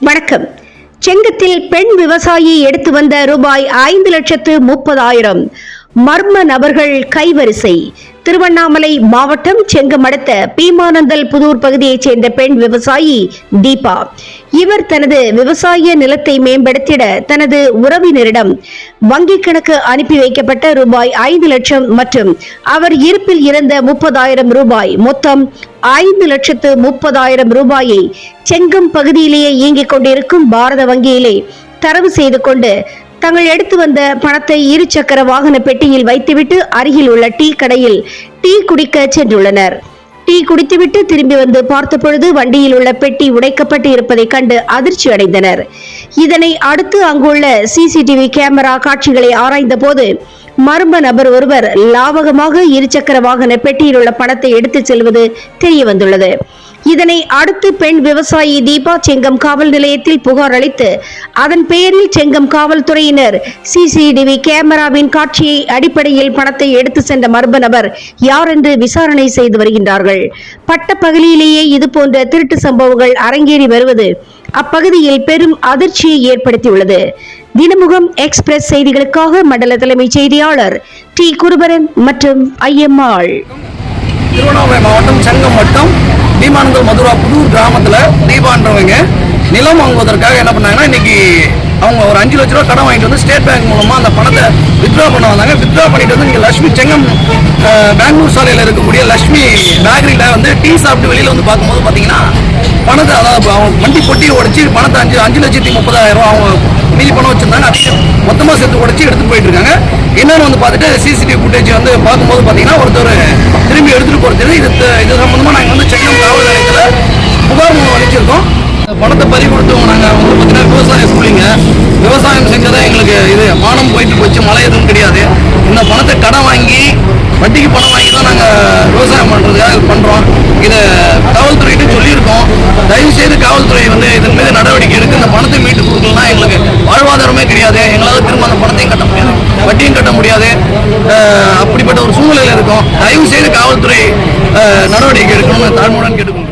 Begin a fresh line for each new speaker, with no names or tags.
வணக்கம். செங்கத்தில் பெண் விவசாயி எடுத்து வந்த ரூபாய் ஐந்து லட்சத்து முப்பதாயிரம். மர்ம நபர்கள் கைவரிசை. திருவண்ணாமலை மாவட்டம் செங்கம் அடுத்த பீமானந்தல் புதூர் பகுதியைச் சேர்ந்த பெண் விவசாயி தீபா. இவர் தனது விவசாய நிலத்தை மேம்படுத்திட தனது உறவினரிடம் வங்கிக் கணக்கு அனுப்பி வைக்கப்பட்ட ரூபாய் ஐந்து லட்சம் மற்றும் அவர் இருப்பில் இருந்த முப்பதாயிரம் ரூபாய் மொத்தம் ஐந்து லட்சத்து முப்பதாயிரம் ரூபாயை செங்கம் பகுதியிலேயே இயங்கிக் கொண்டிருக்கும் பாரத வங்கியிலே தரவு செய்து கொண்டு தங்கள் எடுத்து வந்த பணத்தை இருசக்கர வாகன பெட்டியில் வைத்துவிட்டு அருகில் உள்ள டீ கடையில் டீ குடிக்க சென்றுள்ளனர். டீ குடித்துவிட்டு திரும்பி வந்து பார்த்தபொழுது வண்டியில் உள்ள பெட்டி உடைக்கப்பட்டு இருப்பதை கண்டு அதிர்ச்சி அடைந்தனர். இதனை அடுத்து அங்குள்ள சிசிடிவி கேமரா காட்சிகளை ஆராய்ந்த போது மர்ம நபர் ஒருவர் லாவகமாக இருசக்கர வாகன பெட்டியில் உள்ள பணத்தை எடுத்துச் செல்வது தெரிய வந்துள்ளது இதனை அடுத்து பெண் விவசாயி தீபா செங்கம் காவல் நிலையத்தில் புகார் அளித்து அதன் பெயரில் செங்கம் காவல்துறையினர் சிசிடிவி கேமராவின் காட்சியை அடிப்படையில் பணத்தை எடுத்து சென்ற மர்ம நபர் யார் என்று விசாரணை செய்து வருகின்றார்கள். பட்டப்பகலிலேயே இதுபோன்ற திருட்டு சம்பவங்கள் அரங்கேறி வருவது அப்பகுதியில் பெரும் அதிர்ச்சியை ஏற்படுத்தியுள்ளது. தினமுகம் எக்ஸ்பிரஸ் செய்திகளுக்காக மண்டல தலைமைச் செய்தியாளர் டி. குருபரன் மற்றும் ஐயம்மாள்.
திருவண்ணாமலை மாவட்டம் செங்கம் வட்டம் பீமானந்தல் மதுரா புதூர் கிராமத்தில் தீபான்றவங்க. நிலம் வாங்குவதற்காக என்ன பண்ணாங்கன்னா இன்னைக்கு அவங்க ஒரு அஞ்சு லட்ச ரூபா கடன் வாங்கிட்டு வந்து ஸ்டேட் பேங்க் மூலமா அந்த பணத்தை வித்ட்ரா பண்ண வந்தாங்க. வித்ட்ரா பண்ணிட்டு வந்து இங்கே லட்சுமி செங்கம் பெங்களூர் சாலையில் இருக்கக்கூடிய லட்சுமி பேக்கரியில் வந்து டீ சாப்பிட்டு வெளியில் வந்து பார்க்கும்போது பார்த்தீங்கன்னா பணத்தை அதாவது அவங்க வண்டி கொட்டி உடைச்சி பணத்தை அஞ்சு அஞ்சு லட்சத்தி முப்பதாயிரம் ரூபா அவங்க மீதி பணம் வச்சிருந்தாங்க. அதையும் மொத்தமாக சேர்த்து உடைச்சி எடுத்துகிட்டு போயிட்டு இருக்காங்க. இன்னொன்று வந்து பார்த்துட்டு சிசிடிவி ஃபுட்டேஜ் வந்து பார்க்கும்போது பார்த்தீங்கன்னா ஒருத்தர் திரும்பி எடுத்துட்டு போகிறது இது இது சம்மந்தமாக நாங்கள் வந்து சென்னை காவல் நிலையத்தில் புகார் மூலம் அளிச்சிருக்கோம் இந்த பணத்தை பறி கொடுத்தவங்க நாங்கள் வந்து பார்த்தீங்கன்னா விவசாய ஸ்கூலிங்க விவசாயம் செஞ்சதை எங்களுக்கு இது. மானம் போயிட்டு போச்சு மழை எதுவும் கிடையாது. இந்த பணத்தை கடன் வாங்கி வட்டிக்கு பணம் வாங்கி தான் நாங்கள் விவசாயம் பண்ணுறதுக்காக இது பண்ணுறோம் இதை காவல்துறைகிட்ட சொல்லியிருக்கோம். தயவு செய்து காவல்துறை வந்து இதன் மீது நடவடிக்கை எடுத்து இந்த பணத்தை மீட்டு கொடுக்கலாம் எங்களுக்கு வாழ்வாதாரமே கிடையாது. எங்களால் திரும்ப அந்த பணத்தையும் கட்ட முடியாது. வட்டியும் கட்ட முடியாது. அப்படிப்பட்ட ஒரு சூழ்நிலையில் இருக்கும். தயவு செய்து காவல்துறை நடவடிக்கை எடுக்கணும்னு தாழ்மையுடன் கேட்டுக்கணும்